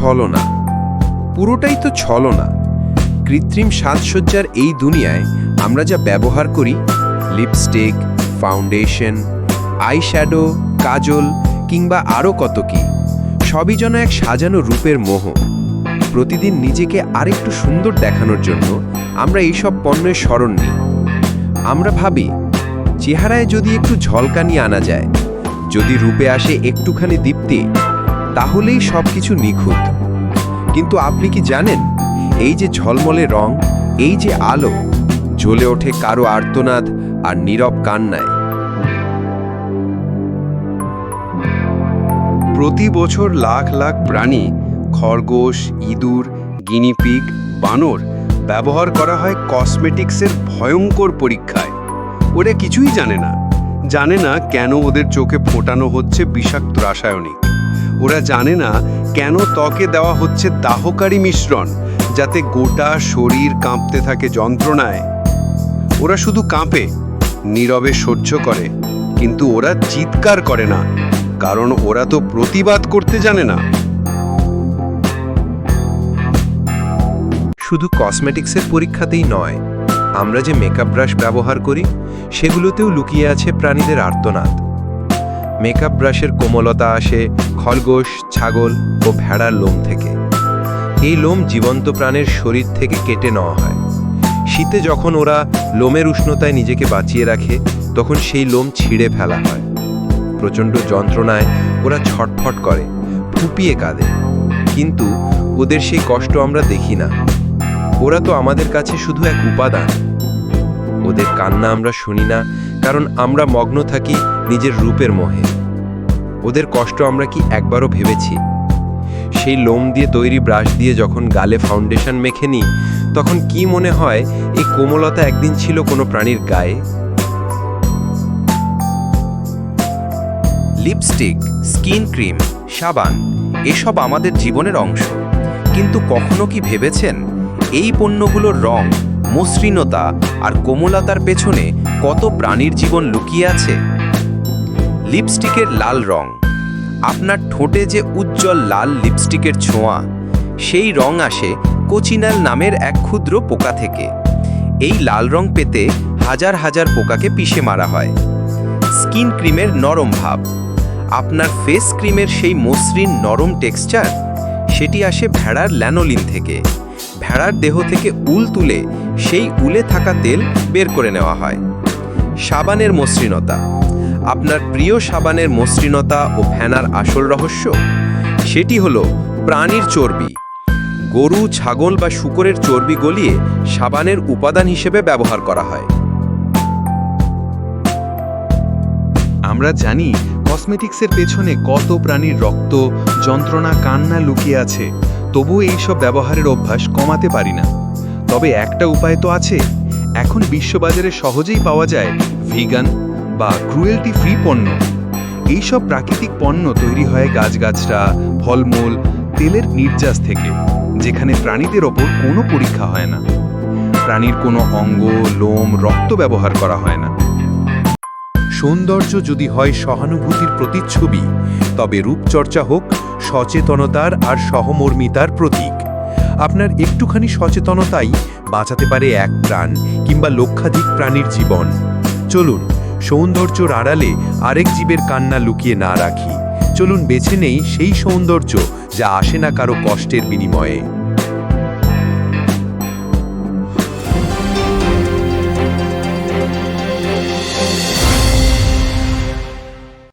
ছলনা। পুরোটাই তো ছলনা। কৃত্রিম সাজসজ্জার এই দুনিয়ায় আমরা যা ব্যবহার করি লিপস্টিক ফাউন্ডেশন আইশ্যাডো কাজল কিংবা আরও কত কি, সবই যেন এক সাজানো রূপের মোহ। প্রতিদিন নিজেকে আরেকটু সুন্দর দেখানোর জন্য আমরা এইসব পণ্যের স্মরণ নিই। আমরা ভাবি, চেহারায় যদি একটু ঝলকানি আনা যায়, যদি রূপে আসে একটুখানি দীপ্তি তাহলেই সব কিছু নিখুঁত। কিন্তু আপনি কি জানেন, এই যে ঝলমলে রং, এই যে আলো, জ্বলে ওঠে কারও আর্তনাদ আর নীরব কান্নায়। প্রতি বছর লাখ লাখ প্রাণী, খরগোশ, ইঁদুর গিনিপিগ বানর ব্যবহার করা হয় কসমেটিক্সের ভয়ঙ্কর পরীক্ষায়। ওরা কিছুই জানে না। জানে না কেন ওদের চোখে ফোটানো হচ্ছে বিষাক্ত রাসায়নিক। ওরা জানে না কেন ত্বকে দেওয়া হচ্ছে দাহকারী মিশ্রণ, যাতে গোটা শরীর কাঁপতে থাকে যন্ত্রণায়। ওরা শুধু কাঁপে, নীরবে সহ্য করে, কিন্তু ওরা চিৎকার করে না, কারণ ওরা তো প্রতিবাদ করতে জানে না। শুধু কসমেটিক্সের পরীক্ষাতেই নয়, আমরা যে মেকআপ ব্রাশ ব্যবহার করি, সেগুলোতেও লুকিয়ে আছে প্রাণীদের আর্তনাদ। মেকআপ ব্রাশের কোমলতা আসে খরগোশ, ছাগল ও ভেড়ার লোম থেকে। এই লোম জীবন্ত প্রাণের শরীর থেকে কেটে নেওয়া হয়। শীতে যখন ওরা লোমের উষ্ণতায় নিজেকে বাঁচিয়ে রাখে, তখন সেই লোম ছিঁড়ে ফেলা হয়। প্রচণ্ড যন্ত্রণায় ওরা ছটফট করে, ফুপিয়ে কাঁদে। কিন্তু ওদের সেই কষ্ট আমরা দেখি না। ওরা তো আমাদের কাছে শুধু এক উপাদান। ওদের কান্না আমরা শুনি না, কারণ আমরা মগ্ন থাকি নিজের রূপের মোহে। ওদের কষ্ট আমরা কি একবারও ভেবেছি? সেই লোম দিয়ে তৈরি ব্রাশ দিয়ে যখন গালে ফাউন্ডেশন মেখে নিই, তখন কি মনে হয় এই কোমলতা একদিন ছিল কোনো প্রাণীর গায়ে? লিপস্টিক, স্কিন ক্রিম, সাবান, এসব আমাদের জীবনের অংশ। কিন্তু কখনো কি ভেবেছেন এই পণ্যগুলোর রং, মসৃণতা আর কোমলতার পেছনে কত প্রাণীর জীবন লুকিয়ে আছে? লিপস্টিকের লাল রং। আপনার ঠোঁটে যে উজ্জ্বল লাল লিপস্টিকের ছোঁয়া, সেই রং আসে কোচিনাল নামের এক ক্ষুদ্র পোকা থেকে। এই লাল রং পেতে হাজার হাজার পোকাকে পিষে মারা হয়। স্কিন ক্রিমের নরম ভাব। আপনার ফেস ক্রিমের সেই মসৃণ নরম টেক্সচার, সেটি আসে ভেড়ার ল্যানোলিন থেকে। ভেড়ার দেহ থেকে উল তুলে সেই উলে থাকা তেল বের করে নেওয়া হয়। সাবানের মসৃণতা। আপনার প্রিয় সাবানের মসৃণতা ও ফেনার আসল রহস্য? সেটি হলো প্রাণীর চর্বি। গরু, ছাগল বা শুকরের চর্বি গলিয়ে সাবানের উপাদান হিসেবে ব্যবহার করা হয়। আমরা জানি কসমেটিক্সের পেছনে কত প্রাণীর রক্ত, যন্ত্রণা, কান্না লুকিয়ে আছে, তবুও এইসব ব্যবহারের অভ্যাস কমাতে পারি না। তবে একটা উপায় তো আছে। এখন বিশ্ববাজারে সহজেই পাওয়া যায় ভিগান বা ক্রুয়েলটি ফ্রি পণ্য। এইসব প্রাকৃতিক পণ্য তৈরি হয় গাছগাছরা ফলমূল, তেলের নির্যাস থেকে, যেখানে প্রাণীদের ওপর কোনো পরীক্ষা হয় না। প্রাণীর কোনো অঙ্গ, লোম, রক্ত ব্যবহার করা হয় না। সৌন্দর্য যদি হয় সহানুভূতির প্রতিচ্ছবি, তবে রূপচর্চা হোক সচেতনতার আর সহমর্মিতার প্রতীক। আপনার একটুখানি সচেতনতাই বাঁচাতে পারে এক প্রাণ কিংবা লক্ষাধিক প্রাণীর জীবন। চলুন সৌন্দর্যর আড়ালে আরেক জীবের কান্না লুকিয়ে না রাখি। চলুন বেছে নেই সেই সৌন্দর্য যা আসে না কারও কষ্টের বিনিময়ে।